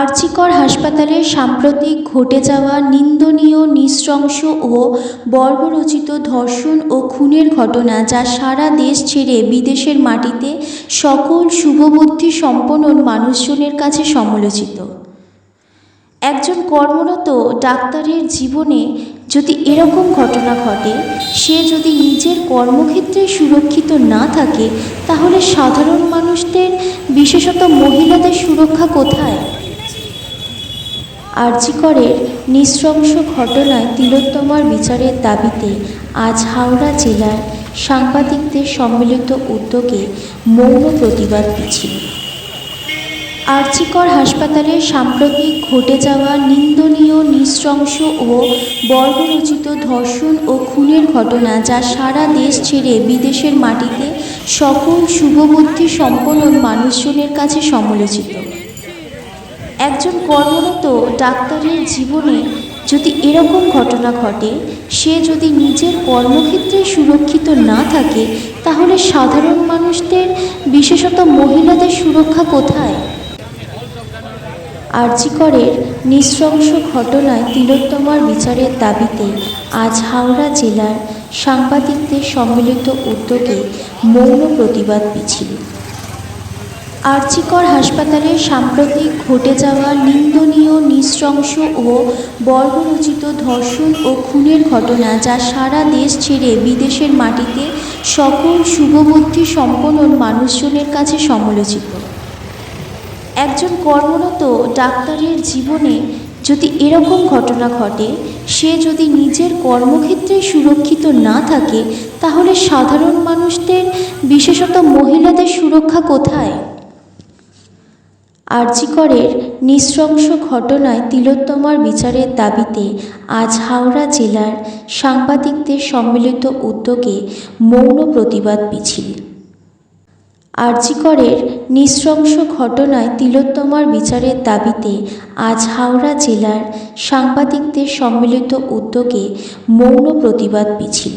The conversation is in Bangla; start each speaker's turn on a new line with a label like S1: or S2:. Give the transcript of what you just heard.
S1: আরজিকর হাসপাতালে সাম্প্রতিক ঘটে যাওয়া নিন্দনীয়, নৃশংস ও বর্বরচিত ধর্ষণ ও খুনের ঘটনা যা সারা দেশ ছেড়ে বিদেশের মাটিতে সকল শুভবুদ্ধি সম্পন্ন মানুষজনের কাছে সমালোচিত। একজন কর্মরত ডাক্তারের জীবনে যদি এরকম ঘটনা ঘটে, সে যদি নিজের কর্মক্ষেত্রে সুরক্ষিত না থাকে, তাহলে সাধারণ মানুষদের, বিশেষত মহিলাদের সুরক্ষা কোথায়? আরজিকরের নৃশংস ঘটনায় তিলোত্তমার বিচারের দাবিতে আজ হাওড়া জেলার সাংবাদিকদের সম্মিলিত উদ্যোগে মৌন প্রতিবাদ মিছিল। আরজিকর হাসপাতালে সাম্প্রতিক ঘটে যাওয়া নিন্দনীয়, নৃশংস ও বর্বরচিত ধর্ষণ ও খুনের ঘটনা যা সারা দেশ ছেড়ে বিদেশের মাটিতে সকল শুভবুদ্ধি সম্পন্ন মানুষজনের কাছে সমালোচিত। একজন কর্মরত ডাক্তারের জীবনে যদি এরকম ঘটনা ঘটে, সে যদি নিজের কর্মক্ষেত্রে সুরক্ষিত না থাকে, তাহলে সাধারণ মানুষদের, বিশেষত মহিলাদের সুরক্ষা কোথায়? আরজিকরের নৃশংস ঘটনায় তিলোত্তমার বিচারের দাবিতে আজ হাওড়া জেলার সাংবাদিকদের সম্মিলিত উদ্যোগে মৌন প্রতিবাদ মিছিল। আরজিকর হাসপাতালে সাম্প্রতিক ঘটে যাওয়া নিন্দনীয় নৃশংস ও বর্বরচিত ধর্ষণ ও খুনের ঘটনা যা সারা দেশ ছেড়ে বিদেশের মাটিতে সকল শুভবুদ্ধি সম্পন্ন মানুষজনের কাছে সমালোচিত। একজন কর্মরত ডাক্তারের জীবনে যদি এরকম ঘটনা ঘটে, সে যদি নিজের কর্মক্ষেত্রে সুরক্ষিত না থাকে, তাহলে সাধারণ মানুষদের, বিশেষত মহিলাদের সুরক্ষা কোথায়? আরজিকরের নৃশংস ঘটনায় তিলোত্তমার বিচারের দাবিতে আজ হাওড়া জেলার সাংবাদিকদের সম্মিলিত উদ্যোগে মৌন প্রতিবাদ মিছিল। আরজিকরের নৃশংস ঘটনায় তিলোত্তমার বিচারের দাবিতে আজ হাওড়া জেলার সাংবাদিকদের সম্মিলিত উদ্যোগে মৌন প্রতিবাদ মিছিল।